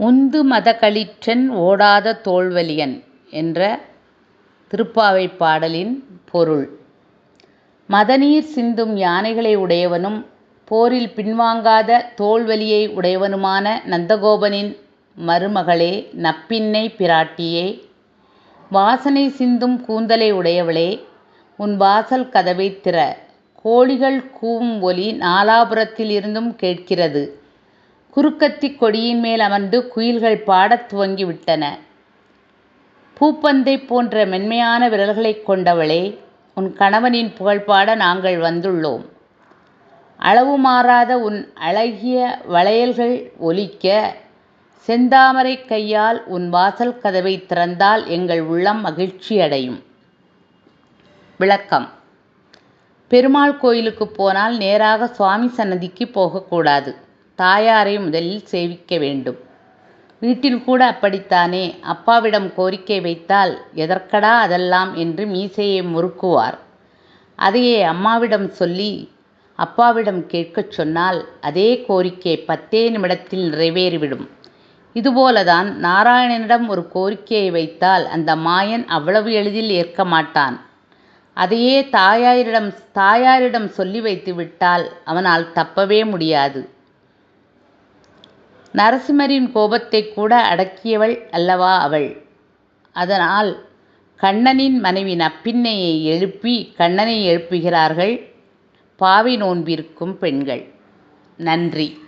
உந்து மதகளிற்றென் ஓடாத தோள்வலியன் என்ற திருப்பாவைப் பாடலின் பொருள். மதநீர் சிந்தும் யானைகளை உடையவனும் போரில் பின்வாங்காத தோள்வலியை உடையவனுமான நந்தகோபனின் மருமகளே நப்பின்னை பிராட்டியே வாசனை சிந்தும் கூந்தலை உடையவளே உன் வாசல் கதவைத் திற. கோழிகள் கூவும் ஒலி நாலாபுரத்திலிருந்தும் கேட்கிறது. குறுக்கத்திக் கொடியின் மேல் அமர்ந்து குயில்கள் பாடத் துவங்கி விட்டன. போன்ற மென்மையான விரல்களைக் கொண்டவளே உன் கணவனின் புகழ்பாட நாங்கள் வந்துள்ளோம். அளவு மாறாத உன் அழகிய வளையல்கள் ஒலிக்க செந்தாமரைக் கையால் உன் வாசல் கதவை திறந்தால் எங்கள் உள்ளம் மகிழ்ச்சியடையும். விளக்கம் பெருமாள் கோயிலுக்குப் போனால் நேராக சுவாமி சன்னதிக்குப் போகக்கூடாது. தாயாரை முதலில் சேவிக்க வேண்டும். வீட்டில் கூட அப்படித்தானே அப்பாவிடம் கோரிக்கை வைத்தால் எதற்கடா அதெல்லாம் என்று மீசையை முறுக்குவார். அதையே அம்மாவிடம் சொல்லி அப்பாவிடம் கேட்கச் சொன்னால் அதே கோரிக்கை பத்தே நிமிடத்தில் நிறைவேறிவிடும். இதுபோலதான் நாராயணனிடம் ஒரு கோரிக்கையை வைத்தால் அந்த மாயன் அவ்வளவு எளிதில் ஏற்க மாட்டான். அதையே தாயாரிடம் தாயாரிடம் சொல்லி வைத்து விட்டால் அவனால் தப்பவே முடியாது. நரசிம்மரின் கோபத்தைக் கூட அடக்கியவள் அல்லவா அவள். அதனால் கண்ணனின் மனைவி நப்பின்னையை எழுப்பி கண்ணனை எழுப்புகிறார்கள் பாவை நோன்பிருக்கும் பெண்கள். நன்றி